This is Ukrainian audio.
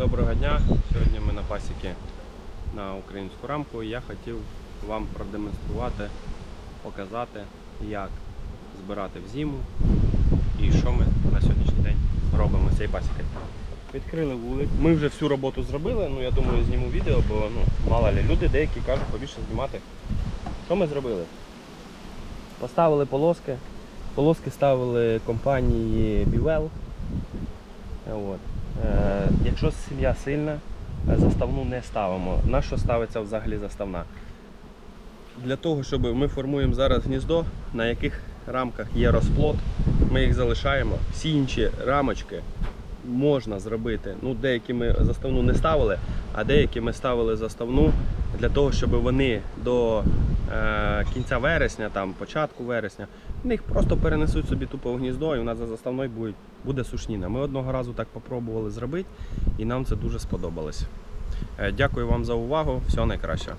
Доброго дня! Сьогодні ми на пасіки на українську рамку. Я хотів вам продемонструвати, показати, як збирати в зиму і що ми на сьогоднішній день робимо з цією пасікою. Відкрили вулик. Ми вже всю роботу зробили, ну я думаю, зніму відео, бо ну, мало ли люди деякі кажуть побільше знімати. Що ми зробили? Поставили полоски. Полоски ставили компанії. От. Е, якщо сім'я сильна, е, заставну не ставимо. На що ставиться взагалі заставна? Для того, щоб ми формуємо зараз гніздо, на яких рамках є розплод, ми їх залишаємо. Всі інші рамочки можна зробити. Ну, деякі ми заставну не ставили, а деякі ми ставили заставну для того, щоб вони до е, кінця вересня, там, початку вересня, вони їх просто перенесуть собі тупо в гніздо, і у нас за заставною буде, буде сушніна. Ми одного разу так попробували зробити, і нам це дуже сподобалось. Е, Дякую вам за увагу. Всього найкращого.